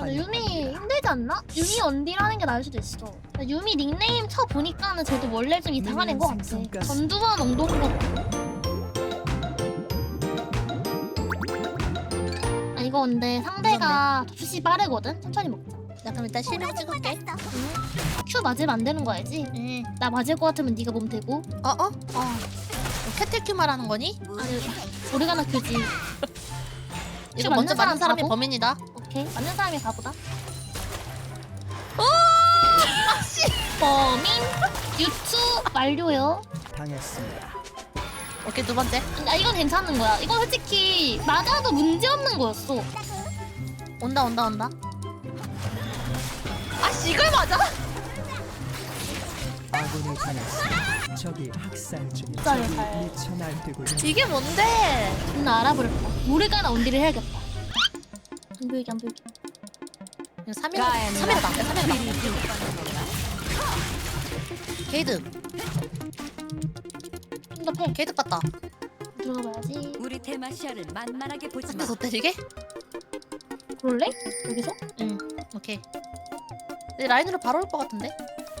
근데 유미 힘들지 않나? 유미 언디라는 게 나을 수도 있어. 유미 닉네임 쳐 보니까는 쟤도 원래 좀 이상한 애인 것 같아. 전두환 엉덩이 같아. 아 이거 근데 상대가 푸시 빠르거든. 천천히 먹자. 나 그럼 일단 실명 찍을게. 큐 맞으면 안 되는 거 알지? 응. 나 맞을 것 같으면 네가 몸 대고. 어 어? 어. 캐틀큐 말하는 거니? 아니 오르가나 큐지. 이거 먼저 맞는 사람이 바보? 범인이다. 오케이 맞는 사람이 가보다. 오! 범인 유추 완료요. 당했습니다. 오케이 두 번째. 아 이건 괜찮은 거야. 이건 솔직히 맞아도 문제 없는 거였어. 온다 온다 온다. 아씨 이걸 맞아? 아군이 당했습니다. 적이 학살 중입니다. 진짜요, 적이 잘. 미쳐 날뛰고 있는 이게 뭔데? 존나 알아버렸다. 모르가나 언디를 해야겠다. 안 보이게 안 보이게. 이거 3일 3일이다. 3일이다. 게이드 좀더 패. 게이드 봤다. 들어가 봐야지. 우리 데마시아를 만만하게 보지 마. 상대서 때리게? 그럴래? 여기서? 응. 오케이. 내 라인으로 바로 올 것 같은데?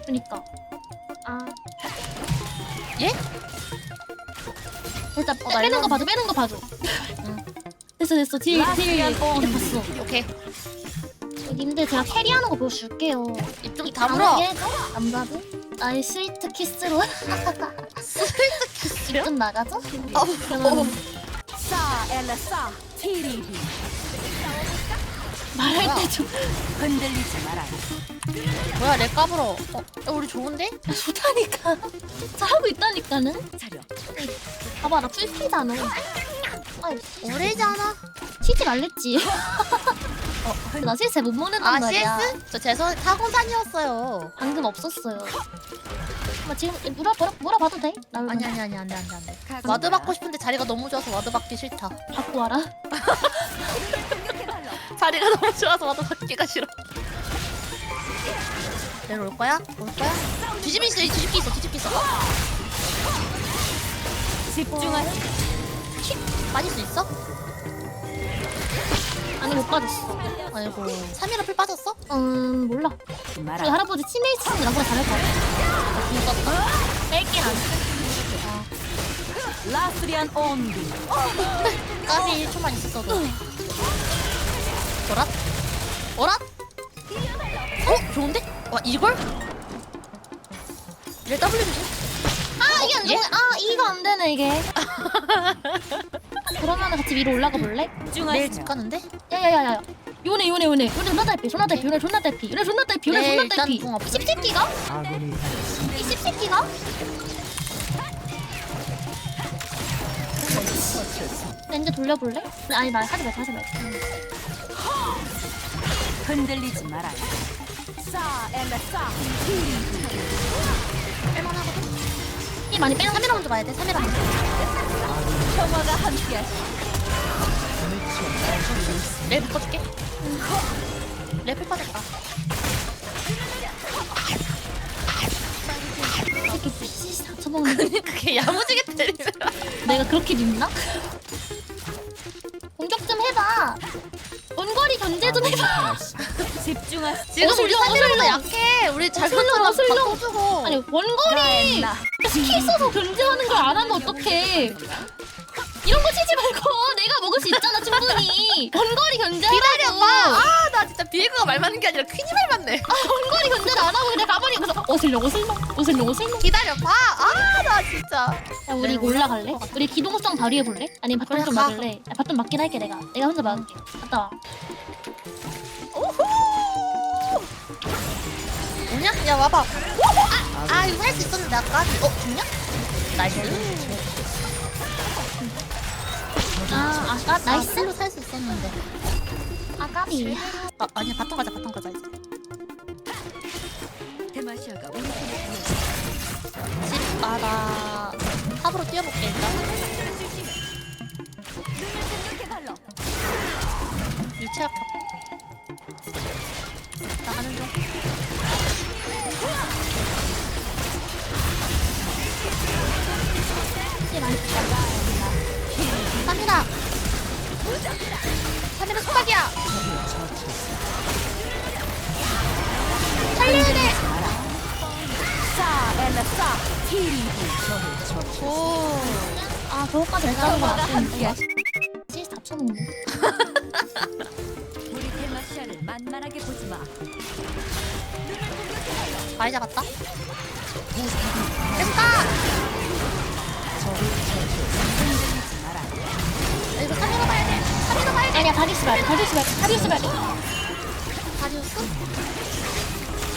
그니까. 아. 예? 일단 어, 나 빼는 거 봐줘. 빼는 거 봐줘. 응. 됐어 됐어. 딜 딜. 이제 봤어. 오케이. 님들 제가 캐리하는 거 보여줄게요. 입좀 다물어. 남자들. 나의 스위트 키스로 스위트 키스요? 좀 나가죠? 어, 티리비 말할 뭐야? 때좀 흔들리지 마라. 뭐야 내 까불어. 어, 야, 우리 좋은데? 좋다니까. 잘하고 있다니까는. 차려. 봐봐 나 풀피잖아. 오래잖아. 치지 말랬지. 어, 나 실제 못 먹는단 아 말이야. CS? 저 죄송 타고산이었어요. 방금 없었어요. 뭐 지금 물어 물어 물어봐도 돼? 나 아니 아니 아니 안돼 안돼 안돼. 와드 받고 싶은데 자리가 너무 좋아서 와드 받기 싫다. 받고 와라. 자리가 너무 좋아서 와드 받기가 싫어. 내려올 거야? 올 거야? 뒤집기 있어 뒤집기 있어 뒤집기 있어. 어? 집중하지. 빠질 수 있어? 아니 못 받았어. 아이고 3일에 풀 빠졌어? 음 몰라. 그 할아버지 치매 치면 나보다 잘할 것 같아. 궁 썼다. 뺄게 안 돼. 라스리안 온비. 까지 1초만 있었어도. 오랏? 오랏? 어? 좋은데? 와 이걸? 이래 W 주지? 아 이게 안 예? 좋네. 아 이거 안 되네 이게. 그러면 같이 위로 올라가 볼래? 내일 집. 가는데? 야야야야. 요네 요네 요네 요네 존나 달피 존나 달피 요네 존나 달피 요네 존나 달피 요네 네, 존나 일단 궁 없음. 이 씹새끼가? 아군이 당했습니다. 이 씹새끼가? 렌즈 돌려볼래? 아니 나 하지 말자 하지 말자 흔들리지 마라. 싸 엘라 싸 할만하거든? 이 많이 빼는 3일 먼저 봐야 돼 3일 먼저 평화가 함께하시. 내일 묶어줄게 랩을 빠졌다 새끼 피시 상처먹는 그게 야무지게 때리면 내가 그렇게 립나? 공격 좀 해봐 원거리 견제 좀 해봐. 집중하지. 지금 우리 어슬렁, 3일보다 어슬렁. 약해 우리 잘 어슬렁, 어슬렁. 바꿔주고 아니 원거리 나 스킬 써서 견제하는 걸 안 하면 어떡해? 이런 거 치지 말고 내가 먹을 수 있잖아 충분히. 원거리 견제하라고. 기다려봐. 아 나 진짜 비에그가 말 맞는 게 아니라 퀸이 말 맞네. 아 원거리 견제를 안 하고 그냥 가만히 있어서 어슬렁 어슬렁 어슬렁 어슬렁. 기다려봐. 아 나 진짜. 야 우리 이거 올라갈래? 우리 기동성 발휘해 볼래? 아니면 바텀 좀 가. 막을래? 야, 바텀 막긴 할게 내가. 내가 혼자 막을게. 갔다 와 뭐냐? 야 와봐. 아, 아 이거 할 수 있었는데 아까? 어 죽냐? 나이스. 아 아까 나이스? 나이스로 살 수 있었는데. 아까비 아, 아니야 바텀 가자 바텀 가자 이제. 데마시아가 우리 집 아나 탑으로 뛰어볼게 일단. 유치 아파 나가는 중 오. 아 그것까지 했다는 거 같은데 함께하시. 씨 잡쳐놓는 우리 델러시아를 만만하게 보지 마. 많이 잡았다. 됐다. 흔들리지 마라. 이거 3위로 봐야 돼. 3위로 봐야 돼. 아니야 다리우스 말고 다리우스 말고 다리우스 말고 다리우스?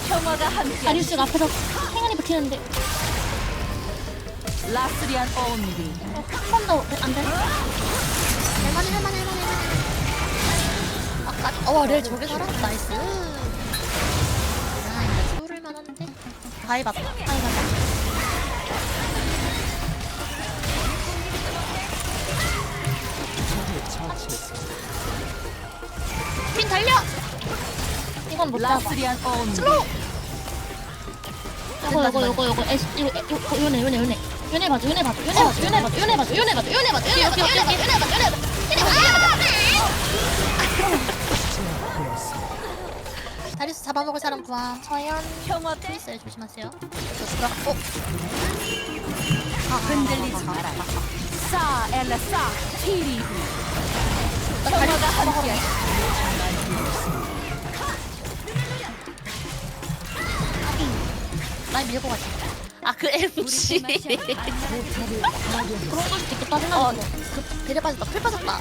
평화가 함께. 다리우스가 앞에서 행운이 붙이는데 라스리안 온비. 한 번도 안 돼? 할만해 할만해 할만해. 아까 어렐 저게 살았다 나이스. 아 이거 뚫을 만한데. 가위 맞다. 적을 처치했습니다. 핀 달려. 이건 못 잡아 라스리안 온비. 슬로우. 요거 요거 요거 요거 에스 이거 요거 요네 요네 요네 봐줘 요네 봐줘 요네 봐줘 요네 봐줘 요네 봐줘 요네 봐줘 요네 봐줘 요네 봐줘 요네 봐줘 요네 봐줘 요네 봐줘. 다리우스 잡아먹을 사람 구함. 과연 평화 트위스에 조심하세요. 저 들어가. 어. 흔들리지 마라. 싸 엘라 싸 티리후. 평화가 함께하시. 많이 밀고 가자. 아 그 MC. 그런 걸 수도 있겠다 어, 생각해 그 배려 빠졌다. 풀 빠졌다.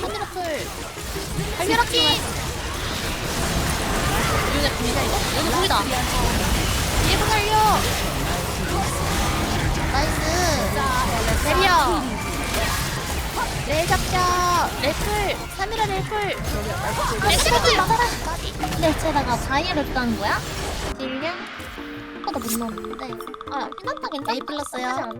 선미라 풀. 달려라키. 여기 불이다 이거? 여기 불이다. 얘도 살려. 나이스. 내려. 내 잡자. 레플. 사미라 레플. 엑스를 맞아라 근데 쟤다가 바이를 했다는 거야? 딜량? 아까 못 넣었는데. 아 피났다 괜찮다 A 플러스요.